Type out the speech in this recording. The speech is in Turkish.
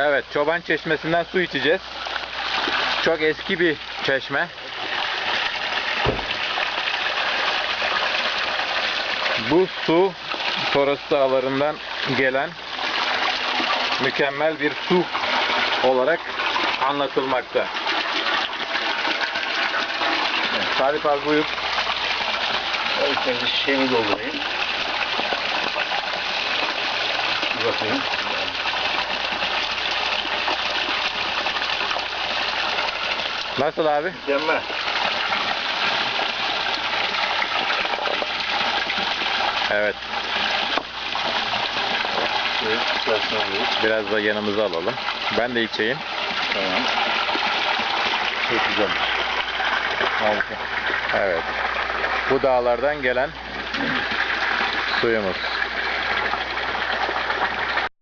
Evet, Çoban Çeşmesi'nden su içeceğiz. Çok eski bir çeşme. Bu su Toros Dağları'ndan gelen mükemmel bir su olarak anlatılmakta. Salih abi buyur. Şişemi doldurayım. Bakayım. Nasıl abi? Mükemmel. Evet, biraz da yanımıza alalım. Ben de içeyim. Tamam. Çok güzel. Harika. Evet. Bu dağlardan gelen suyumuz.